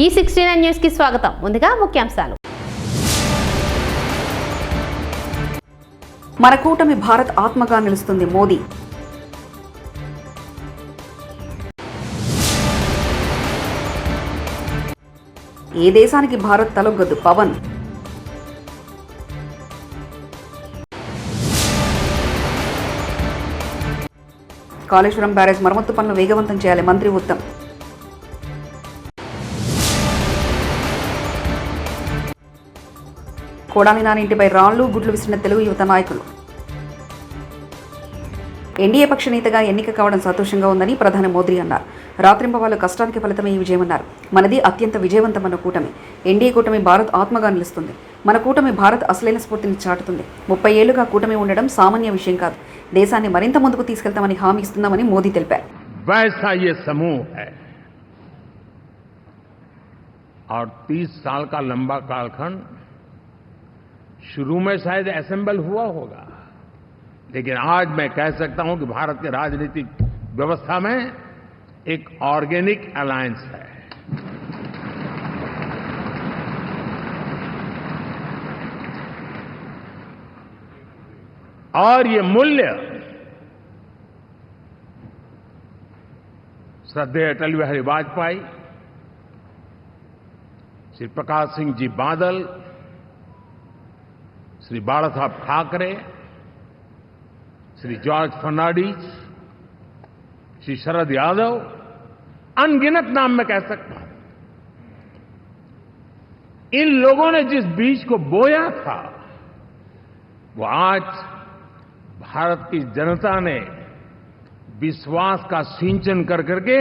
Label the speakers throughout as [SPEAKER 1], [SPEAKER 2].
[SPEAKER 1] ఈ sixty nine న్యూస్కి స్వాగతం. ముందుగా ముఖ్యాంశాలు.
[SPEAKER 2] మన కూటమి భారత్ ఆత్మగా నిలుస్తుంది మోదీ. ఏ దేశానికి భారత్ తలొగ్గదు? పవన్. కాళేశ్వరం బ్యారేజ్ మరమ్మత్తు పనులు వేగవంతం చేయాలి మంత్రి ఉత్తమ్. కోడాలి నాని ఇంటిపై రాళ్లు గుడ్లు విసిరిన తెలుగు యువత నాయకులు ఎన్డీఏ పక్ష నేతగా ఎన్నిక కావడం సంతోషంగా ఉందని ప్రధాని మోదీ అన్నారు రాత్రింపవాళ్ళు కష్టానికి ఫలితమే ఈ విజయమన్నారు మనది అత్యంత విజయవంతమైన కూటమి ఎన్డీఏ కూటమి భారత్ ఆత్మగా నిలుస్తుంది మన కూటమి భారత్ అసలైన స్ఫూర్తిని చాటుతుంది ముప్పై ఏళ్లుగా కూటమి ఉండడం సామాన్య విషయం కాదు దేశాన్ని మరింత ముందుకు తీసుకెళ్తామని హామీ ఇస్తున్నామని మోదీ తెలిపారు
[SPEAKER 3] वैसा ये समूह है और 30 साल का लंबा कालखंड शुरू में शायद असेंबल हुआ होगा। लेकिन आज मैं कह सकता हूँ कि भारत के राजनीतिक व्यवस्था में एक ऑर्गेनिक अलायंस है। और ये मूल्य श्रद्धेय अटल बिहारी वाजपेयी, श्री प्रकाश सिंह जी बादल श्री बाला साहब ठाकरे, श्री जॉर्ज फर्नांडिस श्री शरद यादव, अनगिनत नाम मैं कह सकता हूँ। इन लोगों ने जिस बीज को बोया था, वो आज भारत की जनता ने विश्वास का सिंचन कर करके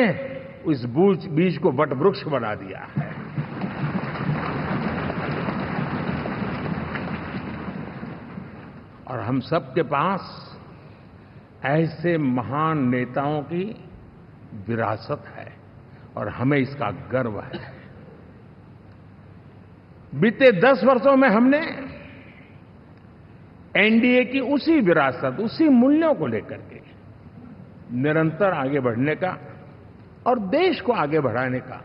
[SPEAKER 3] उस बीज को वट वृक्ष बना दिया है। हम सबके पास ऐसे महान नेताओं की विरासत है और हमें इसका गर्व है। बीते दस वर्षों में हमने एनडीए की उसी विरासत, उसी मूल्यों को लेकर के निरंतर आगे बढ़ने का और देश को आगे बढ़ाने का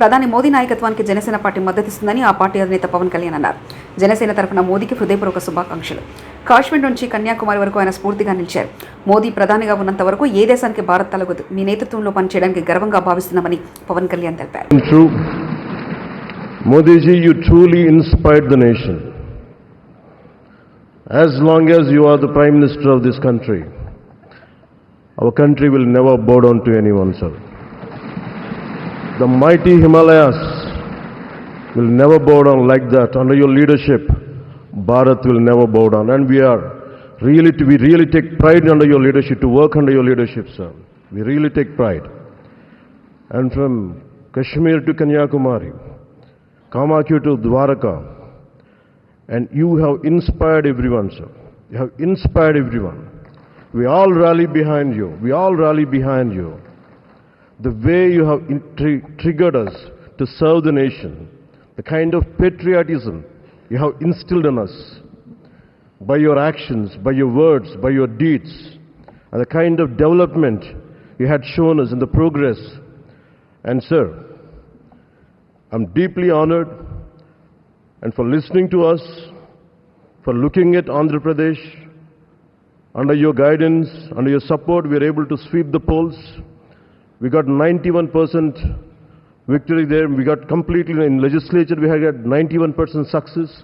[SPEAKER 2] ప్రధాని మోదీ నాయకత్వానికి జనసేన పార్టీ మద్దతిస్తుందని ఆ పార్టీ అధినేత పవన్ కళ్యాణ్ అన్నారు. జనసేన తరఫున మోదీకి హృదయపూర్వక శుభాకాంక్షలు. కాశ్మీర్ నుంచి కన్యాకుమారి వరకు ఆయన స్ఫూర్తిగా నిలిచారు. మోదీ ప్రధానిగా ఉన్నంత వరకు ఏ దేశానికి భారత్ తలగదు మీ నేతృత్వంలో పనిచేయడానికి గర్వంగా భావిస్తున్నామని పవన్ కళ్యాణ్ తెలిపారు.
[SPEAKER 4] Modiji you truly you the nation as long as you are the prime minister of this country our country will never will never to any one sir. The mighty Himalayas will never bow down like that. Under your leadership, Bharat will never bow down. And we are really, we really take pride under your leadership, to work under your leadership, sir. We really take pride. And from Kashmir to Kanyakumari, Kamakyu to Dwaraka, and you have inspired everyone, sir. You have inspired everyone. We all rally behind you. We all rally behind you. The way you have triggered us to serve the nation, the kind of patriotism you have instilled in us by your actions, by your words, by your deeds, and the kind of development you had shown us in the progress. And, sir, I'm deeply honored and for listening to us, for looking at Andhra Pradesh. Under your guidance, under your support, we are able to sweep the polls. We got 91% victory there. We got completely in legislature, we had got 91% success.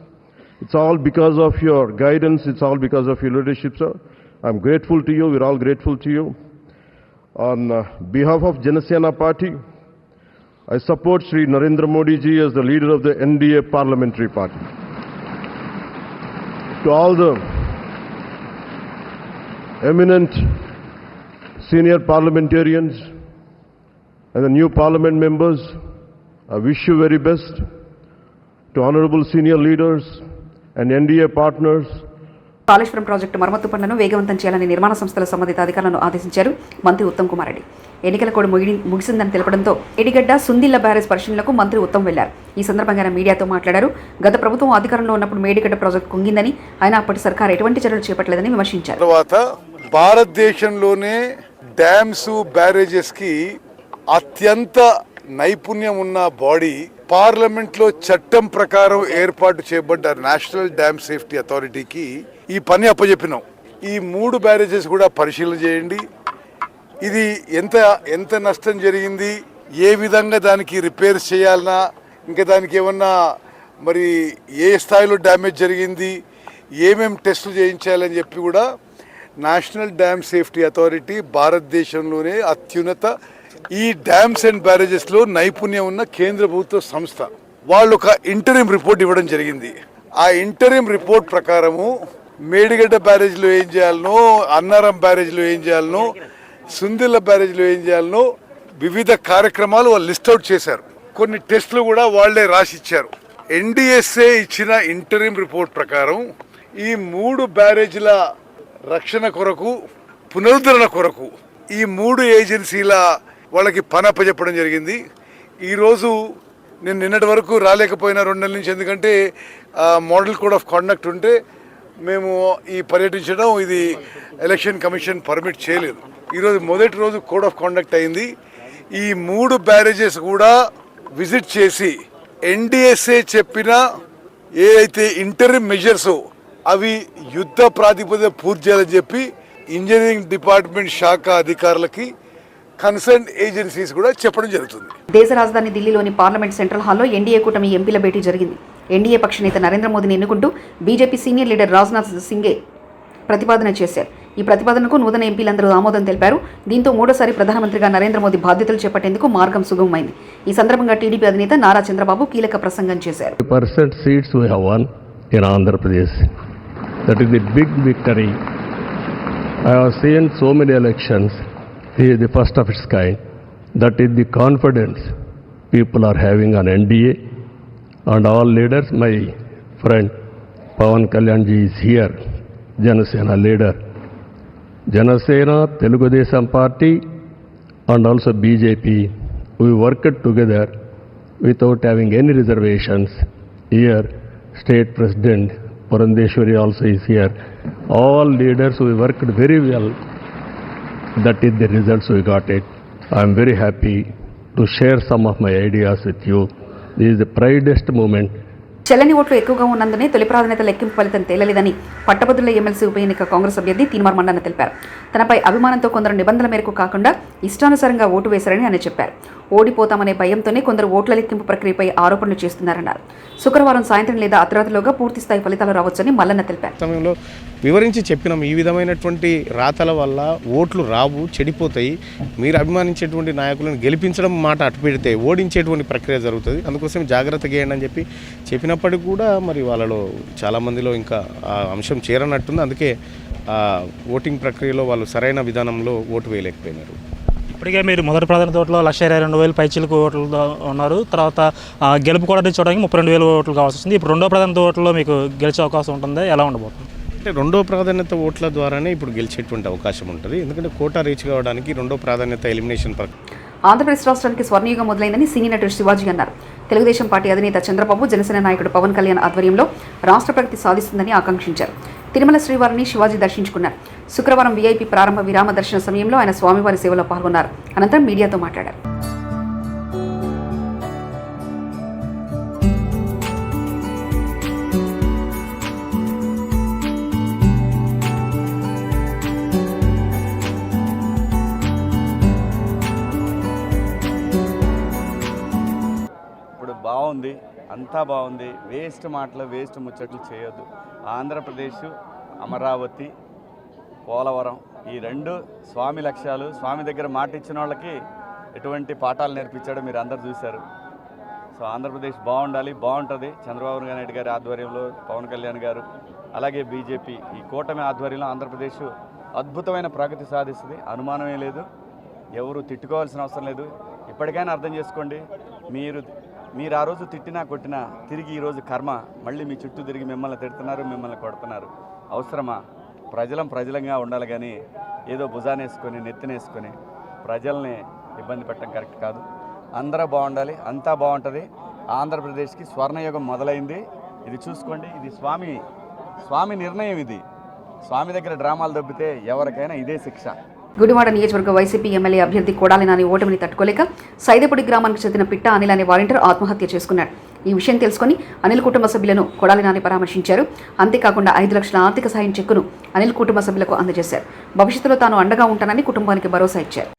[SPEAKER 4] It's all because of your guidance. It's all because of your leadership, sir. I'm grateful to you. We're all grateful to you. On uh, behalf of Janasena Party, I support Sri Narendra Modi ji as the leader of the NDA parliamentary party. To all the eminent senior parliamentarians and the new parliament members, I wish you very best. To honorable senior leaders and NDA partners,
[SPEAKER 2] Kaleshwaram project మరమ్మతు పనులను వేగవంతం చేయాలని నిర్మాణ సంస్థల సంబంధిత అధికారులను ఆదేశించారు మంత్రి ఉత్తమ్ కుమార్ రెడ్డి. ఎన్నికల కోడ్ ముగిడి ముగిసిందని తెలపడంతో ఎడిగడ్డ సుందిల్ల బ్యారేజ్ పరిశీలనకు మంత్రి ఉత్తమ్ వెళ్ళారు. ఈ సందర్భంగా ఆయన మీడియాతో మాట్లాడారు. గత ప్రభుత్వం అధికారంలో ఉన్నప్పుడు మేడిగడ్డ ప్రాజెక్టు కుంగిందని ఆయన అప్పటి సర్కార్ ఎటువంటి చర్యలు చేపట్టలేదని విమర్శించారు.
[SPEAKER 5] తర్వాత భారతదేశంలోనే డ్యామ్స్ బ్యారేజెస్కి అత్యంత నైపుణ్యం ఉన్న బాడీ పార్లమెంట్లో చట్టం ప్రకారం ఏర్పాటు చేయబడ్డ నేషనల్ డ్యామ్ సేఫ్టీ అథారిటీకి. ఈ పని అప్పజెప్పినాం. ఈ మూడు బ్యారేజెస్ కూడా పరిశీలన చేయండి. ఇది ఎంత ఎంత నష్టం జరిగింది ఏ విధంగా దానికి రిపేర్స్ చేయాలన్నా ఇంకా దానికి ఏమన్నా మరి ఏ స్థాయిలో డ్యామేజ్ జరిగింది ఏమేం టెస్టులు చేయించాలని చెప్పి కూడా నేషనల్ డ్యామ్ సేఫ్టీ అథారిటీ భారతదేశంలోనే అత్యున్నత ఈ డ్యామ్స్ అండ్ బ్యారేజెస్లో నైపుణ్యం ఉన్న కేంద్ర ప్రభుత్వ సంస్థ. వాళ్ళు ఒక ఇంటరిం రిపోర్ట్ ఇవ్వడం జరిగింది. ఆ ఇంటరిం రిపోర్ట్ ప్రకారము మేడిగడ్డ బ్యారేజ్లో ఏం చేయాలనో అన్నారం బ్యారేజ్లో ఏం చేయాలనో సుందిల్ల బ్యారేజ్లో ఏం చేయాలనో వివిధ కార్యక్రమాలు వాళ్ళు లిస్ట్ అవుట్ చేశారు. కొన్ని టెస్టులు కూడా వాళ్ళే రాసిచ్చారు ఎన్డిఎస్ఏ ఇచ్చిన ఇంటరిం రిపోర్ట్ ప్రకారం ఈ మూడు బ్యారేజ్ల రక్షణ కొరకు పునరుద్ధరణ కొరకు ఈ మూడు ఏజెన్సీల వాళ్ళకి పని అప్పచెప్పడం జరిగింది. ఈరోజు నేను నిన్నటి వరకు రాలేకపోయినా రెండు నెలల నుంచి ఎందుకంటే మోడల్ కోడ్ ఆఫ్ కాండక్ట్ ఉంటే మేము ఈ పర్యటించడం ఇది ఎలక్షన్ కమిషన్ పర్మిట్ చేయలేదు. ఈరోజు మొదటి రోజు కోడ్ ఆఫ్ కాండక్ట్ అయింది. ఈ మూడు బ్యారేజెస్ కూడా విజిట్ చేసి ఎన్డిఎస్ఏ చెప్పిన ఏ అయితే ఇంటర్మ్ మెజర్స్ అవి యుద్ధ ప్రాతిపదిక పూర్తి చేయాలని చెప్పి ఇంజనీరింగ్ డిపార్ట్మెంట్ శాఖ అధికారులకి కన్సర్న్ ఏజెన్సీస్ కూడా చెప్పడం జరుగుతుంది.
[SPEAKER 2] దేశ రాజధాని ఢిల్లీలోని పార్లమెంట్ సెంట్రల్ హాల్లో ఎన్డీఏ కూటమి ఎంపీల భేటీ జరిగింది. ఎన్డీఏ పక్ష నేత నరేంద్ర మోదీని ఎన్నుకుంటూ బీజేపీ సీనియర్ లీడర్ రాజ్నాథ్ సింగే ప్రతిపాదన చేశారు. ఈ ప్రతిపాదనకు నూతన ఎంపీలందరూ ఆమోదం తెలిపారు. దీంతో మూడోసారి ప్రధానమంత్రిగా నరేంద్ర మోదీ బాధ్యతలు చేపట్టేందుకు మార్గం సుగమమైంది. ఈ సందర్భంగా టీడీపీ అధినేత నారా చంద్రబాబు కీలక ప్రసంగం చేశారు.
[SPEAKER 4] Won in Andhra Pradesh. That is the big victory. I have seen so many Is the first of its kind. That is the confidence people are having on NDA and all leaders. My friend Pawan Kalyanji is here, Janasena leader. Janasena, Telugu Desam Party and also BJP, we worked together without having any reservations. Here, State President Purandeshwari also is here. All leaders, we worked very well. That is the results we got it. I am very happy to share some of my ideas with you. This is the proudest moment
[SPEAKER 2] చెల్లని ఓట్లు ఎక్కువగా ఉన్నందునే తొలి ప్రాధాన్యత లెక్కింపు ఫలితం తేలలేదని పట్టభద్రుల MLC ఉప ఎన్నిక కాంగ్రెస్ అభ్యర్థి తీన్మార్ మండన తెలిపారు తనపై అభిమానంతో కొందరు నిబంధనల మేరకు కాకుండా ఇష్టానుసారంగా ఓటు వేశారని ఆయన చెప్పారు ఓడిపోతామనే భయంతోనే కొందరు ఓట్ల లెక్కింపు ప్రక్రియపై ఆరోపణలు చేస్తున్నారన్నారు. శుక్రవారం సాయంత్రం లేదా అర్ధరాత్రిలోగా పూర్తి స్థాయి ఫలితాలు రావచ్చని మల్లన్న తెలిపారు.
[SPEAKER 6] సమయంలో వివరించి చెప్పినాం ఈ విధమైనటువంటి రాతల వల్ల ఓట్లు రావు చెడిపోతాయి. మీరు అభిమానించేటువంటి నాయకులను గెలిపించడం మాట అటు పెడితే ఓడించేటువంటి ప్రక్రియ జరుగుతుంది. అందుకోసం జాగ్రత్తగా చేయండి అని చెప్పి చెప్పినప్పటికీ కూడా మరి వాళ్ళలో చాలామందిలో ఇంకా ఆ అంశం చేరనట్టుంది. అందుకే ఓటింగ్ ప్రక్రియలో వాళ్ళు సరైన విధానంలో ఓటు వేయలేకపోయినారు.
[SPEAKER 7] ఇప్పటికే మీరు మొదటి ప్రధాన ఓట్లో లక్ష ఇరవై రెండు వేలు పైచిలకు ఓట్లతో ఉన్నారు. తర్వాత గెలుపు కూడా చూడడానికి ముప్పై రెండు వేలు ఓట్లు కావాల్సి వస్తుంది. ఇప్పుడు రెండో ప్రధాన ఓట్లో మీకు గెలిచే అవకాశం ఉంటుంది. ఎలా ఉండబోతుంది?
[SPEAKER 6] అంటే రెండో ప్రాధాన్యత ఓట్ల ద్వారానే ఇప్పుడు గెలిచేటువంటి అవకాశం ఉంటుంది. ఎందుకంటే కోటా రీచ్ కావడానికి రెండో ప్రాధాన్యత ఎలిమినేషన్
[SPEAKER 2] ఆంధ్రప్రదేశ్ రాష్ట్రానికి స్వర్ణయుగం మొదలైందని సినీ నటుడు శివాజీ అన్నారు. తెలుగుదేశం పార్టీ అధినేత చంద్రబాబు జనసేన నాయకుడు పవన్ కళ్యాణ్ ఆధ్వర్యంలో రాష్ట్ర ప్రగతి సాధిస్తుందని ఆకాంక్షించారు. తిరుమల శ్రీవారిని శివాజీ దర్శించుకున్నారు. శుక్రవారం వీఐపీ ప్రారంభ విరామ దర్శన సమయంలో ఆయన స్వామివారి సేవలో పాల్గొన్నారు. అనంతరం మీడియాతో మాట్లాడారు.
[SPEAKER 8] అంతా బాగుంది. వేస్ట్ మాటలు వేస్ట్ ముచ్చట్లు చేయొద్దు. ఆంధ్రప్రదేశ్ అమరావతి పోలవరం ఈ రెండు స్వామి లక్ష్యాలు స్వామి దగ్గర మాట ఇచ్చిన వాళ్ళకి ఎటువంటి పాఠాలు నేర్పించాడో మీరు అందరు చూశారు. సో ఆంధ్రప్రదేశ్ బాగుండాలి బాగుంటుంది. చంద్రబాబు నాయుడు గారి ఆధ్వర్యంలో పవన్ కళ్యాణ్ గారు అలాగే బీజేపీ ఈ కూటమి ఆధ్వర్యంలో ఆంధ్రప్రదేశ్ అద్భుతమైన ప్రగతి సాధిస్తుంది. అనుమానమే లేదు. ఎవరు తిట్టుకోవాల్సిన అవసరం లేదు. ఇప్పటికైనా అర్థం చేసుకోండి. మీరు మీరు ఆ రోజు తిట్టినా కొట్టినా తిరిగి ఈరోజు కర్మ. మళ్ళీ మీ చుట్టూ తిరిగి మిమ్మల్ని తిడుతున్నారు మిమ్మల్ని కొడుతున్నారు. అవసరమా? ప్రజలం ప్రజలంగా ఉండాలి కానీ ఏదో భుజానేసుకొని నెత్తినేసుకొని ప్రజల్ని ఇబ్బంది పెట్టడం కరెక్ట్ కాదు. అందరూ బాగుండాలి అంతా బాగుంటుంది. ఆంధ్రప్రదేశ్కి స్వర్ణయుగం మొదలైంది. ఇది చూసుకోండి ఇది స్వామి స్వామి నిర్ణయం ఇది. స్వామి దగ్గర డ్రామాలు దొబ్బితే ఎవరికైనా ఇదే శిక్ష.
[SPEAKER 2] గుడివాడ నియోజకవర్గ వైసీపీ ఎమ్మెల్యే అభ్యర్థి కొడాలి నాని ఓటమిని తట్టుకోలేక సైదపూడి గ్రామానికి చెందిన పిట్ట అనిల్ అనే వాలంటీర్ ఆత్మహత్య చేసుకున్నాడు. ఈ విషయం తెలుసుకుని అనిల్ కుటుంబ సభ్యులను కొడాలి నాని పరామర్శించారు. అంతేకాకుండా ఐదు లక్షల ఆర్థిక సాయం చెక్కును అనిల్ కుటుంబ సభ్యులకు అందజేశారు. భవిష్యత్తులో తాను అండగా ఉంటానని కుటుంబానికి భరోసా ఇచ్చారు.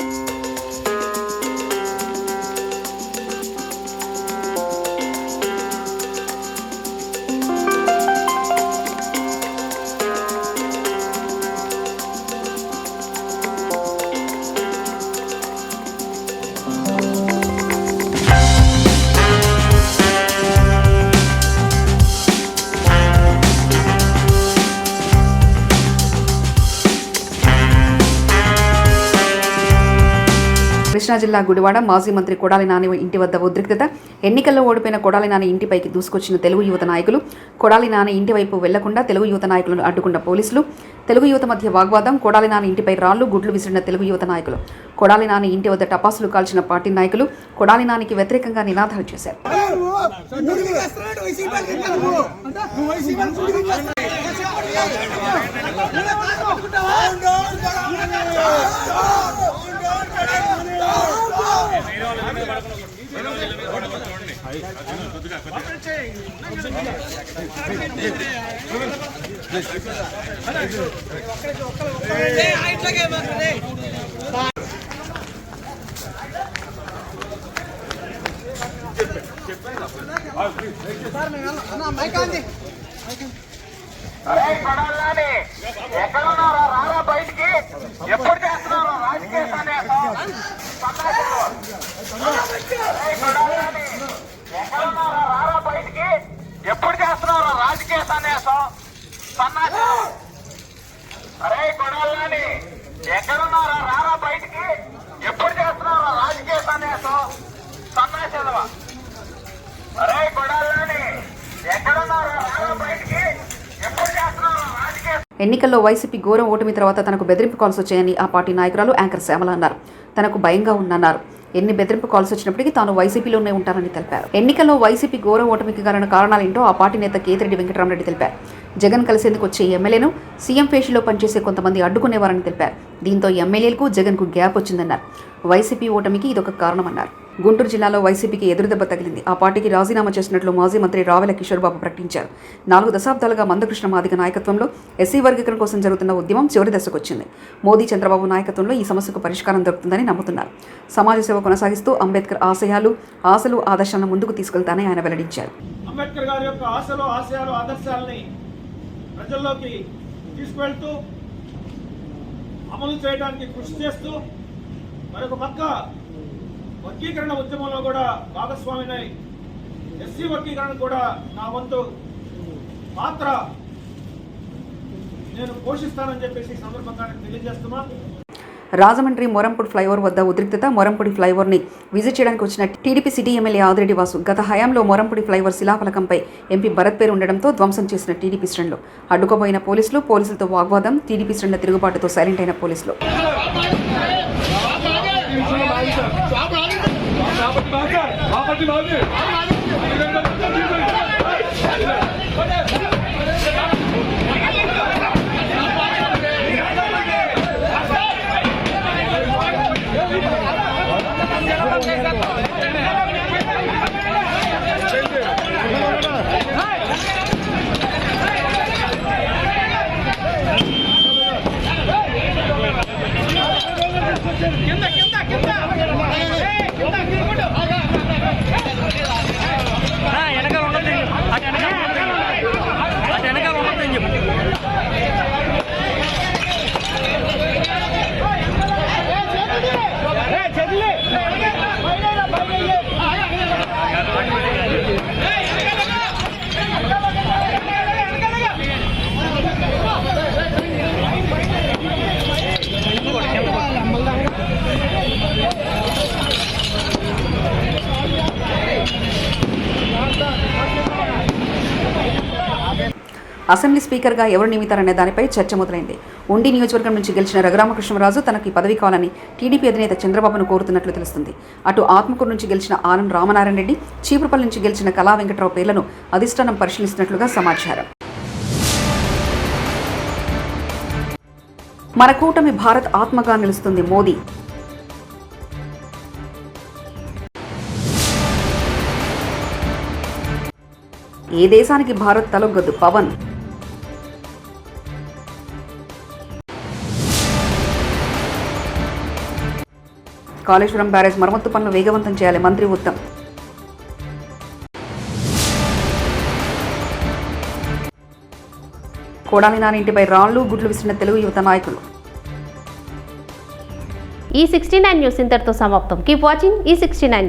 [SPEAKER 2] కృష్ణా జిల్లా గుడివాడ మాజీ మంత్రి కొడాలి నాని ఇంటి వద్ద ఉద్రిక్తత. ఎన్నికల్లో ఓడిపోయిన కొడాలి నాని ఇంటిపైకి దూసుకొచ్చిన తెలుగు యువత నాయకులు. కొడాలి నాని ఇంటి వైపు వెళ్ళకుండా తెలుగు యువత నాయకులను అడ్డుకున్న పోలీసులు. తెలుగు యువత మధ్య వాగ్వాదం కొడాలి నాని ఇంటిపై రాళ్ళు గుడ్లు విసిరిన తెలుగు యువత నాయకులు. కొడాలి నాని ఇంటి వద్ద టపాసులు కాల్చిన పార్టీ నాయకులు కొడాలి నానికి వ్యతిరేకంగా నినాదాలు చేశారు.
[SPEAKER 9] అరే కొడాలని ఎక్కడున్నారా
[SPEAKER 2] ఎన్నికల్లో వైసీపీ ఘోరం ఓటమి తర్వాత తనకు బెదిరింపు కాల్స్ వచ్చాయని ఆ పార్టీ నాయకురాలు యాంకర్ శ్యామల అన్నారు. తనకు భయంగా ఉందన్నారు. ఎన్ని బెదిరింపు కాల్స్ వచ్చినప్పటికీ తాను వైసీపీలోనే ఉంటానని తెలిపారు. ఎన్నికల్లో వైసీపీ ఘోర ఓటమికి గల కారణాలేంటో ఆ పార్టీ నేత కేతిరెడ్డి వెంకటరామరెడ్డి తెలిపారు. జగన్ కలిసేందుకు వచ్చే ఎమ్మెల్యేను సీఎం ఫేషిలో పనిచేసే కొంతమంది అడ్డుకునేవారని తెలిపారు. దీంతో ఎమ్మెల్యేలకు జగన్కు గ్యాప్ వచ్చిందన్నారు. వైసీపీ ఓటమికి ఇదొక కారణమన్నారు. గుంటూరు జిల్లాలో వైసీపీకి ఎదురుదెబ్బ తగిలింది. ఆ పార్టీకి రాజీనామా చేసినట్లు మాజీ మంత్రి రావెల కిషోర్బాబు ప్రకటించారు. నాలుగు దశాబ్దాలుగా మందకృష్ణ మాదిగ నాయకత్వంలో ఎస్సీ వర్గీకరణ కోసం జరుగుతున్న ఉద్యమం చివరి దశకు వచ్చింది మోదీ చంద్రబాబు నాయకత్వంలో ఈ సమస్యకు పరిష్కారం దొరుకుతుందని నమ్ముతున్నారు. సమాజ సేవ కొనసాగిస్తూ అంబేద్కర్ ఆశయాలు ఆశలు ఆదర్శాలను ముందుకు తీసుకెళ్తానని ఆయన వెల్లడించారు.
[SPEAKER 10] అంబేద్కర్ గారి యొక్క ఆశలు ఆశయాలు ఆదర్శాలని ప్రజల్లోకి తీసుకువెళ్తూ అమలు చేయడానికి కృషి చేస్తూ మరొక పక్క వర్గీకరణ ఉద్యమంలో కూడా భాగస్వామినై ఎస్సీ వర్గీకరణ కూడా నా వంతు పాత్ర నేను పోషిస్తానని చెప్పేసి సందర్భంగా తెలియజేస్తున్నా.
[SPEAKER 2] రాజమండ్రి మొరంపూడి ఫ్లైఓవర్ వద్ద ఉద్రిక్తత మొరంపూడి ఫ్లైఓవర్ని విజిట్ చేయడానికి వచ్చిన TDP city MLA Adireddy Vasu గత హయాంలో మొరంపూడి ఫ్లైఓవర్ శిలాఫలకంపై ఎంపీ భరత్ పేరు ఉండడంతో ధ్వంసం చేసిన టీడీపీ శ్రేణులు. అడ్డుకోబోయిన పోలీసులు పోలీసులతో వాగ్వాదం టీడీపీ శ్రేణుల తిరుగుబాటుతో సైలెంట్ అయిన పోలీసులు. yardım hadi. hadi. అసెంబ్లీ స్పీకర్గా ఎవరు నియమితారనే దానిపై చర్చ మొదలైంది. ఉండి నియోజకవర్గం నుంచి గెలిచిన రఘురామకృష్ణరాజు తనకి పదవి కావాలని టీడీపీ అధినేత చంద్రబాబును కోరుతున్నట్లు తెలుస్తుంది. అటు ఆత్మకూరు నుంచి గెలిచిన ఆనంద్ రామనారాయణ రెడ్డి చీపురపల్లి నుంచి గెలిచిన కళా వెంకట్రావు పేర్లను అధిష్టానం పరిశీలిస్తున్నట్లుగా సమాచారం. మన కూటమి భారత్ ఆత్మగా నిలుస్తుంది మోదీ. ఏ దేశానికి భారత్ తలొగ్గదు? పవన్. కాళేశ్వరం బ్యారేజ్ మరమ్మత్తు పనులు వేగవంతం చేయాలి. మంత్రి ఉత్తమ్. కోడాలి నాని ఇంటిపై రాళ్ళు గుడ్లు విసిరిన తెలుగు యువత నాయకులు.
[SPEAKER 1] ఈ సిక్స్టీ నైన్ న్యూస్ ఇంతటితో సమాప్తం. కీప్ వాచింగ్ ఈ సిక్స్టీ నైన్